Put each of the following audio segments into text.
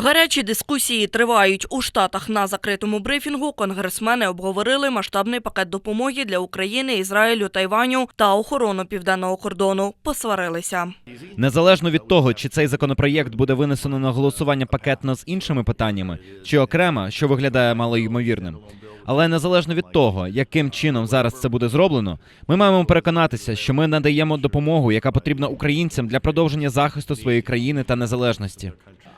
Гарячі дискусії тривають у Штатах. На закритому брифінгу конгресмени обговорили масштабний пакет допомоги для України, Ізраїлю, Тайваню та охорону південного кордону. Посварилися. Незалежно від того, чи цей законопроєкт буде винесено на голосування пакетно з іншими питаннями, чи окремо, що виглядає малоймовірним. Але незалежно від того, яким чином зараз це буде зроблено, ми маємо переконатися, що ми надаємо допомогу, яка потрібна українцям для продовження захисту своєї країни та незалежності.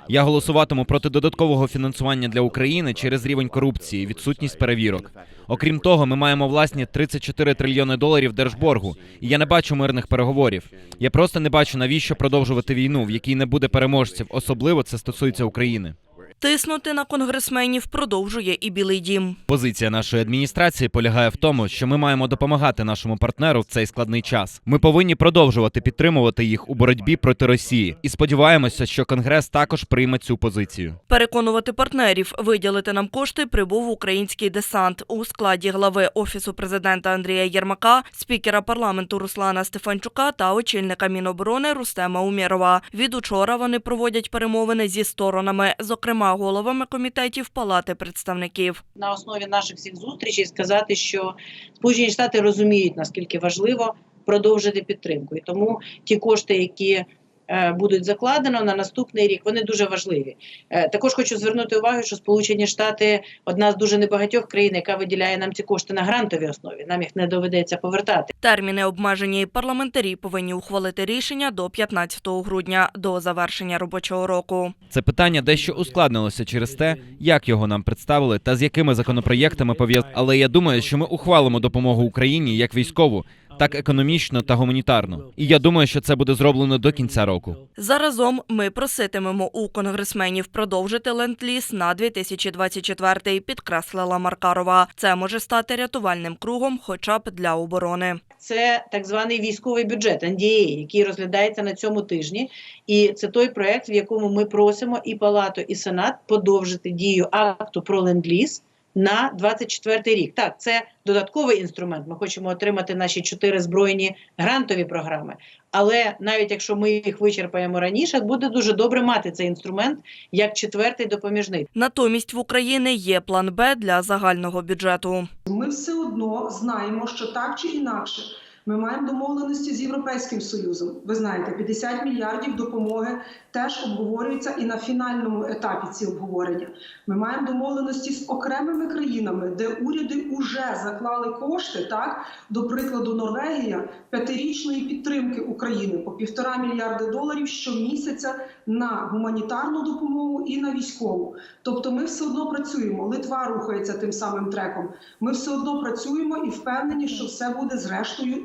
Я голосуватиму проти додаткового фінансування для України через рівень корупції, відсутність перевірок. Окрім того, ми маємо власні 34 трильйони доларів держборгу, і я не бачу мирних переговорів. Я просто не бачу, навіщо продовжувати війну, в якій не буде переможців. Особливо це стосується України. Тиснути на конгресменів продовжує і Білий Дім. Позиція нашої адміністрації полягає в тому, що ми маємо допомагати нашому партнеру в цей складний час. Ми повинні продовжувати підтримувати їх у боротьбі проти Росії і сподіваємося, що Конгрес також прийме цю позицію. Переконувати партнерів виділити нам кошти прибув український десант у складі глави офісу президента Андрія Єрмака, спікера парламенту Руслана Стефанчука та очільника Міноборони Рустема Умєрова. Від учора вони проводять перемовини зі сторонами, зокрема головами комітетів Палати представників. на основі наших всіх зустрічей сказати, що Сполучені Штати розуміють наскільки важливо продовжити підтримку, і тому ті кошти, які будуть закладено на наступний рік, вони дуже важливі. Е, Також хочу звернути увагу, що Сполучені Штати одна з дуже небагатьох країн, яка виділяє нам ці кошти на грантовій основі. Нам їх не доведеться повертати. Терміни обмежені. Парламентарі повинні ухвалити рішення до 15 грудня до завершення робочого року. Це питання дещо ускладнилося через те, як його нам представили та з якими законопроєктами пов'язано. Але я думаю, що ми ухвалимо допомогу Україні як військову, так економічно та гуманітарно. І я думаю, що це буде зроблено до кінця року. Заразом ми проситимемо у конгресменів продовжити ленд-ліз на 2024, підкреслила Маркарова. Це може стати рятувальним кругом, хоча б для оборони. Це так званий військовий бюджет NDA, який розглядається на цьому тижні. І це той проект, в якому ми просимо і Палату, і Сенат подовжити дію акту про ленд-ліз на 24 рік. Так, це додатковий інструмент. Ми хочемо отримати наші чотири збройні грантові програми. Але навіть якщо ми їх вичерпаємо раніше, буде дуже добре мати цей інструмент як четвертий допоміжний. Натомість в Україні є план Б для загального бюджету. Ми все одно знаємо, що так чи інакше ми маємо домовленості з Європейським Союзом. Ви знаєте, 50 мільярдів допомоги теж обговорюються і на фінальному етапі ці обговорення. Ми маємо домовленості з окремими країнами, де уряди вже заклали кошти. Так, до прикладу, Норвегія п'ятирічної підтримки України по півтора мільярди доларів щомісяця на гуманітарну допомогу і на військову. Тобто, ми все одно працюємо. Литва рухається тим самим треком. Ми все одно працюємо і впевнені, що все буде зрештою